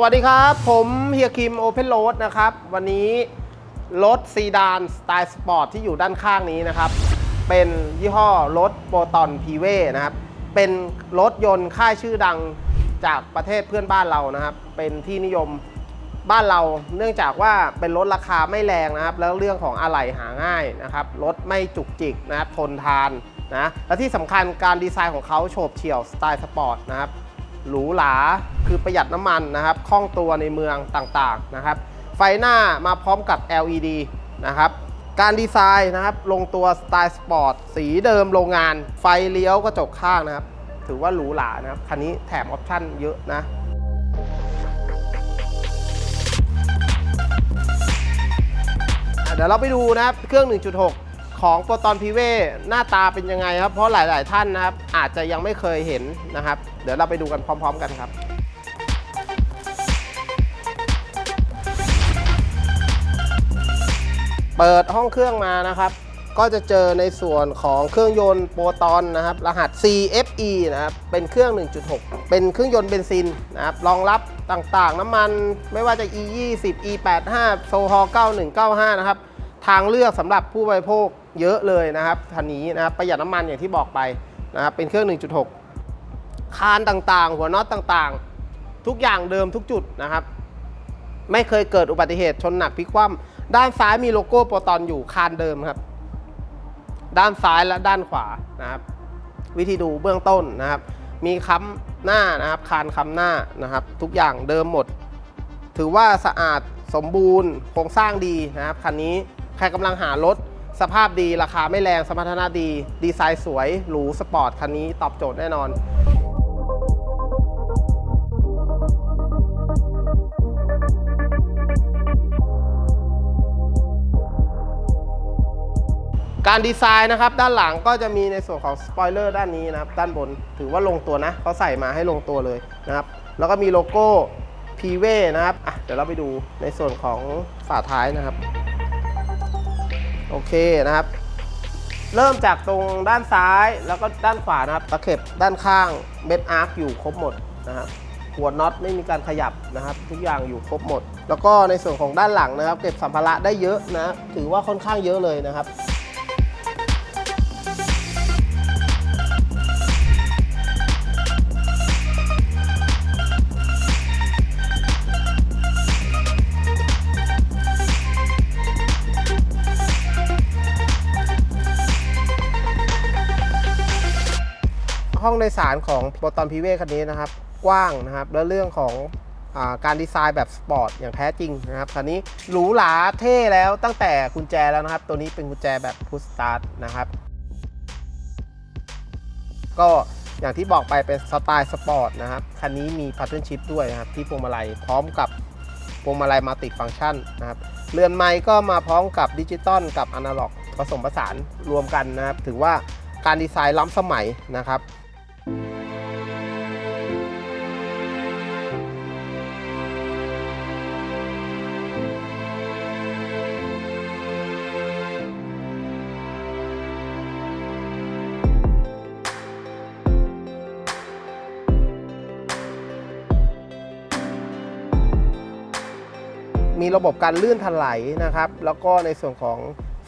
สวัสดีครับ ผมเฮียคิมโอเพนโรดนะครับ วันนี้รถซีดานสไตล์สปอร์ตที่อยู่ด้านข้างนี้นะครับ เป็นยี่ห้อรถโปรตอนพีเวนะครับ เป็นรถยนต์ค่ายชื่อดังจากประเทศเพื่อนบ้านเรานะครับ เป็นที่นิยมบ้านเราเนื่องจากว่าเป็นรถราคาไม่แรงนะครับ แล้วเรื่องของอะไหล่หาง่ายนะครับรถไม่จุกจิกนะครับทนทานนะและที่สำคัญการดีไซน์ของเขาโฉบเฉี่ยวสไตล์สปอร์ตนะครับ หรูหราคือประหยัดน้ำมันนะครับคล่องตัวในเมืองต่างๆนะครับ ไฟหน้ามาพร้อมกับ LED นะครับการดีไซน์นะครับลงตัวสไตล์สปอร์ตสีเดิมโรงงาน ไฟเลี้ยวกระจกข้างนะครับ ถือว่าหรูหรานะครับ คันนี้แถมออปชั่นเยอะนะอะเดี๋ยวเราไปดูนะครับ เครื่อง 1.6 ของโปรตอนพีเวหน้าตาเป็นยังไงครับ เพราะหลาย ๆ ท่านนะครับ อาจจะยังไม่เคยเห็นนะครับ เดี๋ยวเราไปดูกันพร้อม ๆ กันครับเปิดห้องเครื่องมานะครับ ก็จะเจอในส่วนของเครื่องยนต์โปรตอนนะครับ รหัส CFE นะครับ เป็นเครื่อง 1.6 เป็นเครื่องยนต์เบนซินนะครับ รองรับต่างๆ น้ำมันไม่ว่าจะ E 20 E 85 โซฮอ9195 นะครับ ทางเลือกสำหรับผู้บริโภค เยอะเลยนะครับคันนี้นะครับประหยัดน้ำมันอย่างที่บอกไปนะครับเป็นเครื่อง 1.6 คานต่างๆ หัวน็อตต่างๆ ทุกอย่างเดิมทุกจุดนะครับ ไม่เคยเกิดอุบัติเหตุชนหนักพลิกคว่ำด้านซ้ายมีโลโก้โปรตอนอยู่คานเดิมครับ ด้านซ้ายและด้านขวานะครับ วิธีดูเบื้องต้นนะครับ มีค้ำหน้านะครับ คานค้ำหน้านะครับ ทุกอย่างเดิมหมด ถือว่าสะอาดสมบูรณ์โครงสร้างดีนะครับคันนี้ใครกำลังหารถ สภาพดีราคาไม่แรงสมรรถนะดี ดีไซน์สวยหรูสปอร์ตคันนี้ตอบโจทย์แน่นอนการดีไซน์นะครับด้านหลังก็จะมีในส่วนของสปอยเลอร์ด้านนี้นะครับด้านบนถือว่าลงตัวนะเขาใส่มาให้ลงตัวเลยนะครับ แล้วก็มีโลโก้พีเวนะครับอะเดี๋ยวเราไปดูในส่วนของฝาท้ายนะครับ โอเคนะครับ เริ่มจากตรงด้านซ้ายแล้วก็ด้านขวานะครับตะเข็บด้านข้างเม็ดอาร์คอยู่ครบหมดนะครับหัวน็อตไม่มีการขยับนะครับ ทุกอย่างอยู่ครบหมด แล้วก็ในส่วนของด้านหลังนะครับ เก็บสัมภาระได้เยอะนะ ถือว่าค่อนข้างเยอะเลยนะครับ ห้องโดยสารของโปรตอนพีเวคันนี้นะครับ กว้างนะครับ แล้วเรื่องของอการดีไซน์แบบสปอร์ตอย่างแท้จริงนะครับคันนี้หรูหราเท่แล้วตั้งแต่กุญแจแล้วนะครับ ตัวนี้เป็นกุญแจแบบพุชสตาร์ทนะครับ ก็อย่างที่บอกไปเป็นสไตล์สปอร์ตนะครับ คันนี้มีพัตเทิลชิพด้วยนะครับ ที่พวงมาลัยพร้อมกับพวงมาลัยมัลติฟังก์ชันนะครับเรือนไม้ก็มาพร้อมกับดิจิตอลกับอนาล็อกผสมผสานรวมกันนะครับ ถือว่าการดีไซน์ล้ำสมัยนะครับ มีระบบการลื่นถลายนะครับ แล้วก็ในส่วนของ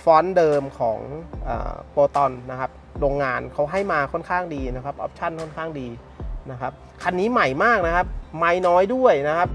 ฟอนต์เดิมของโปรตอนนะครับโรงงานเขาให้มาค่อนข้างดีนะครับออปชั่นค่อนข้างดีนะครับคันนี้ใหม่มากนะครับ ไม่น้อยด้วยนะครับ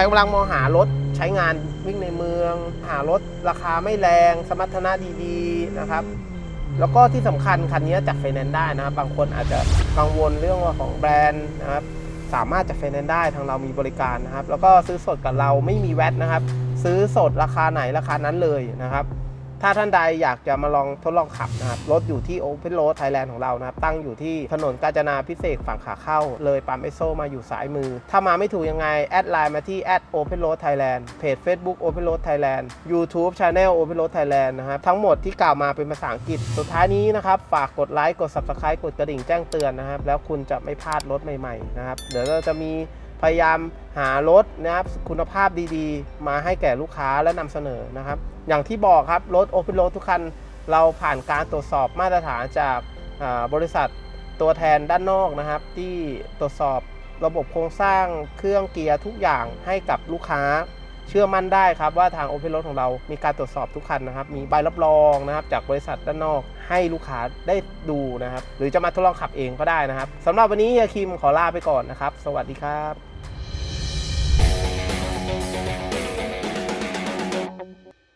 รกำลังมองหารถใช้งานวิ่งในเมือง หารถราคาไม่แรง สมรรถนะดีๆนะครับ แล้วก็ที่สำคัญคันนี้จัดไฟแนนซ์ได้นะครับ บางคนอาจจะกังวลเรื่องของแบรนด์นะครับสามารถจัดไฟแนนซ์ได้ทางเรามีบริการนะครับ แล้วก็ซื้อสดกับเราไม่มีแวตนะครับ ซื้อสดราคาไหนราคานั้นเลยนะครับ ถ้าท่านใดอยากจะมาลองทดลองขับนะครับ รถอยู่ที่ Open Road Thailand ของเรานะครับ ตั้งอยู่ที่ถนนกาญจนาพิเศษฝั่งขาเข้า เลยปั๊มเอสโซมาอยู่ซ้ายมือ ถ้ามาไม่ถูกยังไง แอดไลน์มาที่แอด Open Road Thailand เพจ Facebook Open Road Thailand YouTube Channel Open Road Thailand นะครับ ทั้งหมดที่กล่าวมาเป็นภาษาอังกฤษ สุดท้ายนี้นะครับ ฝากกดไลค์ กด Subscribe กดกระดิ่งแจ้งเตือนนะครับ แล้วคุณจะไม่พลาดรถใหม่ๆนะครับ เดี๋ยวเราจะมี พยายามหารถนะครับคุณภาพดีๆ มาให้แก่ลูกค้าและนำเสนอนะครับ อย่างที่บอกครับ รถ Open Road ทุกคัน เราผ่านการตรวจสอบมาตรฐานจากบริษัทตัวแทนด้านนอกนะครับ ที่ตรวจสอบระบบโครงสร้างเครื่องเกียร์ทุกอย่างให้กับลูกค้า เชื่อมั่นได้ครับว่าทาง Open Road ของเรามีการตรวจสอบทุกคันนะครับ มีใบรับรองนะครับ จากบริษัทด้านนอกให้ลูกค้าได้ดูนะครับ หรือจะมาทดลองขับเองก็ได้นะครับสำหรับวันนี้เฮียคิมขอลาไปก่อนนะครับ สวัสดีครับ